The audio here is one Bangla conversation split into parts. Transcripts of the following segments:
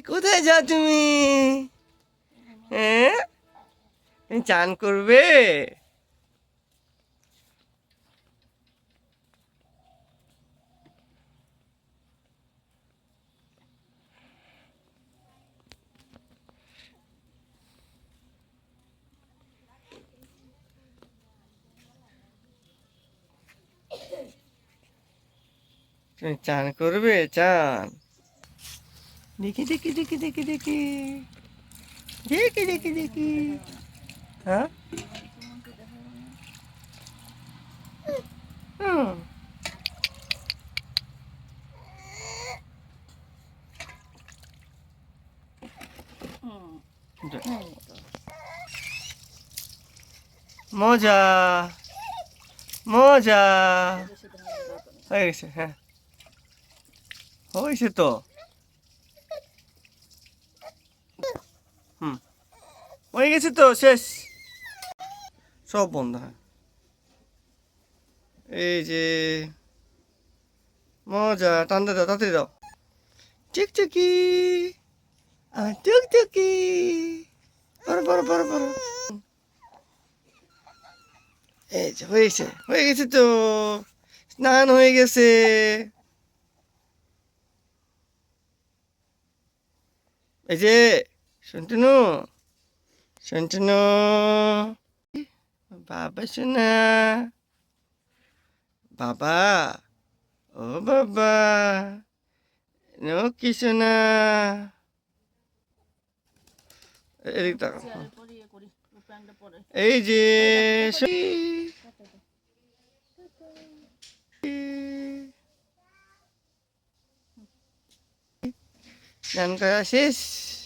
কোথায় যাও তুমি? হ্যাঁ? চান করবে? তুমি চান করবে? চান। できできできできでき。できできでき。あうん。うん。で。もじゃー。もじゃー。はい、セット。はい、セット。হুম। হয়ে গেছে তো, শেষ। সব বন্ধ হ্যাঁ। এই যে, মজা টান্দা দাও, তাড়াতাড়ি দাও। টিকটিকি আর টুকটুকি বড় বড় বড় বড় এই যে হয়েছে হয়ে গেছে তো। স্নান হয়ে গেছে। এই যে Santino. Santino. Baba sana. Baba. Oh baba. No kisana. Erita. Eh. Dan kasih.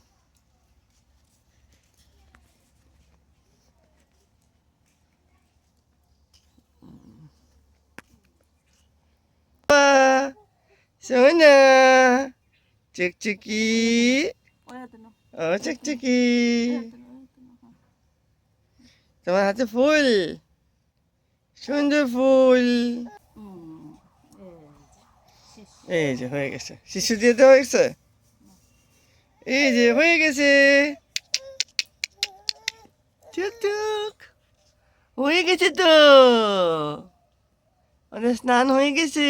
সোনা চিকচিকি। ও চিকচিকি। তোমার হাতে ফুল? সুন্দর ফুল। এই যে হয়ে গেছে। শিশু দিয়ে দেওয়া গেছে এই যে হয়ে গেছে। হয়ে গেছে তো। ওদের স্নান হয়ে গেছে।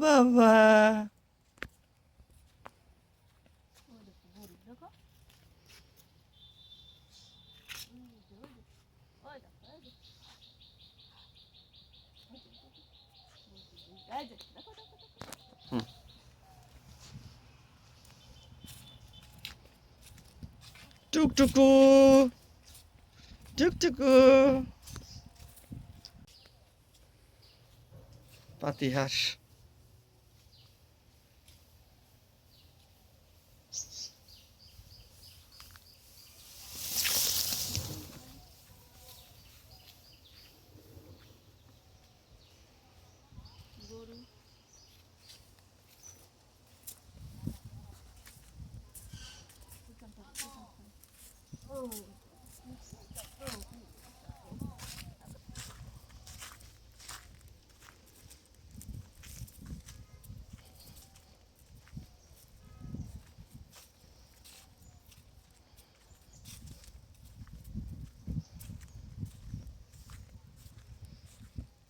বাবা। টুকটুকু টুকটুকু পাতিহাঁস।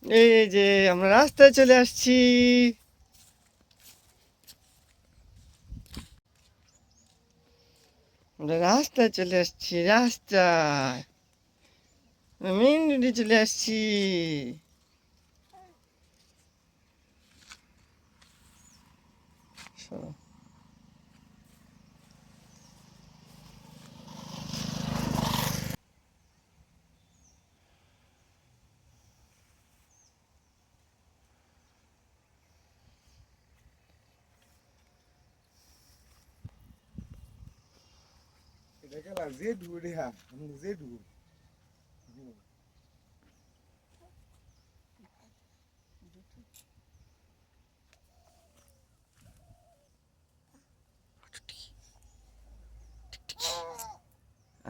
এই যে আমরা রাস্তায় চলে আসছি। আমরা রাস্তায় চলে আসছি, রাস্তায়। মেন রোডে চলে আসছি। সরো। daquela Z2, né? No Z2.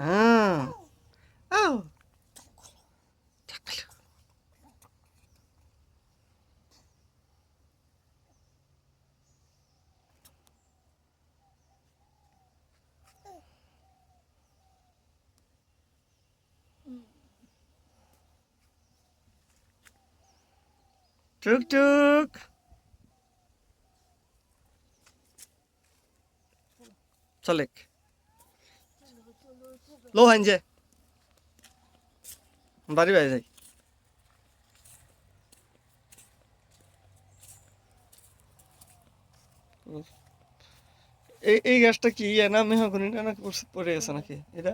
Ah. Tuk. চলেক লো হাইন যে বাড়ি বাইরে যাই এই এই গাছটা কি? না মেহগনিটা না পড়ে গেছে নাকি? এটা?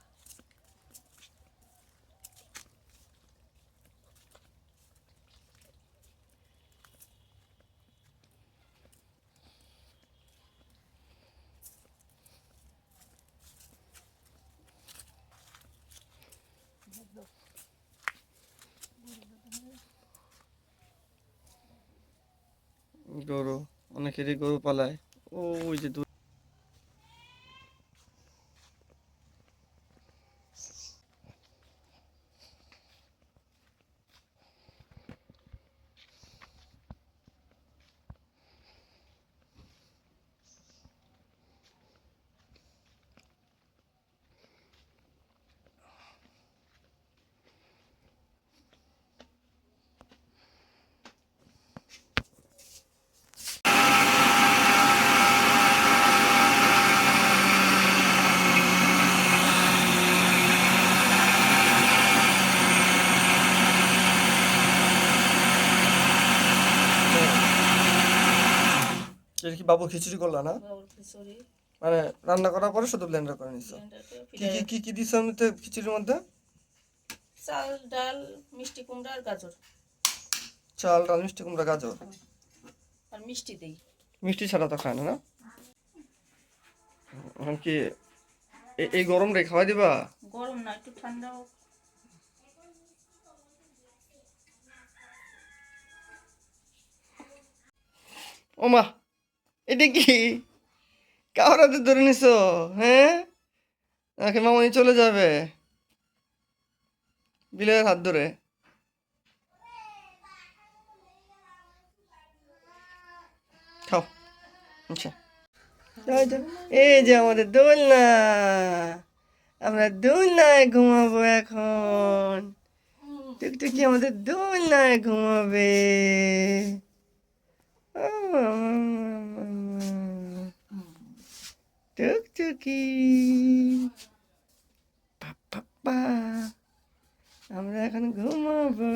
গরু অনেকেরই গরু পালায়। ওই যে দূর এটা কি বাবু খিচুড়ি করলা না? মানে রান্না করার পরে শুধু ব্লেন্ডার করে নিছো? কি কি কি কি দিছো খিচুড়ির মধ্যে? চাল ডাল মিষ্টি কুমড়া আর গাজর। চাল ডাল মিষ্টি কুমড়া গাজর? আর মিষ্টি দিই। মিষ্টি ছাড়া তো খায় না না? এখন কি এই গরম রে খাওয়াই দিবা? গরম না একটু ঠান্ডা হোক। ও মা এটা কি? কার হাতে ধরে নিছো? হ্যাঁ? নাকি মামনি চলে যাবে। বিলের হাত ধরে। খাও। আচ্ছা। এই যে আমাদের দোলনা। আমরা দোলনায় ঘুমাবো এখন। টুকটুকি আমাদের দোলনায় ঘুমাবে। কি? আমরা এখন ঘুমাবো।